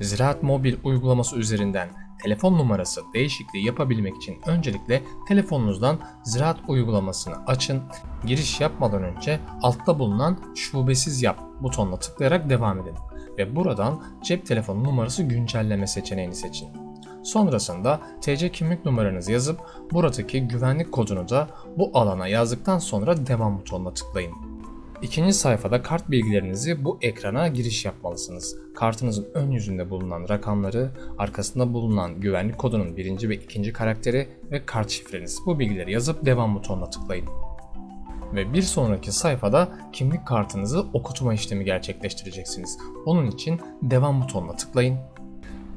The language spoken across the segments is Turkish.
Ziraat Mobil uygulaması üzerinden telefon numarası değişikliği yapabilmek için öncelikle telefonunuzdan Ziraat uygulamasını açın. Giriş yapmadan önce altta bulunan şubesiz yap butonuna tıklayarak devam edin ve buradan cep telefonu numarası güncelleme seçeneğini seçin. Sonrasında TC kimlik numaranızı yazıp buradaki güvenlik kodunu da bu alana yazdıktan sonra devam butonuna tıklayın. İkinci sayfada kart bilgilerinizi bu ekrana giriş yapmalısınız. Kartınızın ön yüzünde bulunan rakamları, arkasında bulunan güvenlik kodunun birinci ve ikinci karakteri ve kart şifreniz. Bu bilgileri yazıp devam butonuna tıklayın. Ve bir sonraki sayfada kimlik kartınızı okutma işlemi gerçekleştireceksiniz. Onun için devam butonuna tıklayın.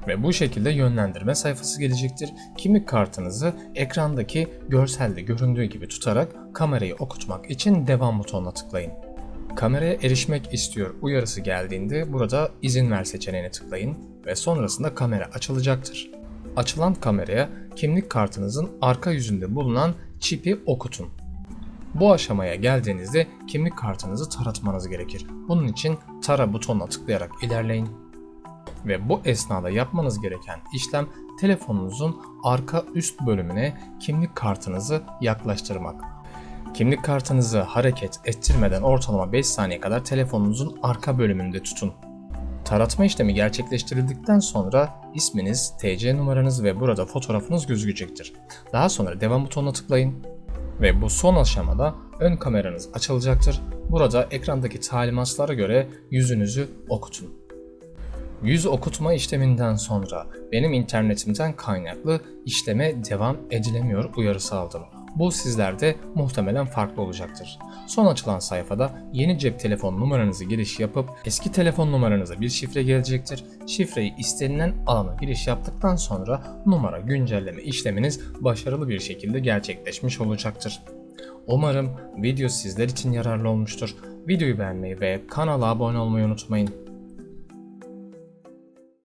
Ve bu şekilde yönlendirme sayfası gelecektir. Kimlik kartınızı ekrandaki görselde göründüğü gibi tutarak kamerayı okutmak için devam butonuna tıklayın. Kameraya erişmek istiyor uyarısı geldiğinde burada izin ver seçeneğine tıklayın ve sonrasında kamera açılacaktır. Açılan kameraya kimlik kartınızın arka yüzünde bulunan çipi okutun. Bu aşamaya geldiğinizde kimlik kartınızı taratmanız gerekir. Bunun için tara butonuna tıklayarak ilerleyin. Ve bu esnada yapmanız gereken işlem telefonunuzun arka üst bölümüne kimlik kartınızı yaklaştırmak. Kimlik kartınızı hareket ettirmeden ortalama 5 saniye kadar telefonunuzun arka bölümünde tutun. Taratma işlemi gerçekleştirildikten sonra isminiz, TC numaranız ve burada fotoğrafınız gözükecektir. Daha sonra devam butonuna tıklayın ve bu son aşamada ön kameranız açılacaktır. Burada ekrandaki talimatlara göre yüzünüzü okutun. Yüz okutma işleminden sonra benim internetimden kaynaklı işleme devam edilemiyor uyarısı aldım. Bu sizlerde muhtemelen farklı olacaktır. Son açılan sayfada yeni cep telefon numaranızı giriş yapıp eski telefon numaranıza bir şifre gelecektir. Şifreyi istenilen alana giriş yaptıktan sonra numara güncelleme işleminiz başarılı bir şekilde gerçekleşmiş olacaktır. Umarım video sizler için yararlı olmuştur. Videoyu beğenmeyi ve kanala abone olmayı unutmayın.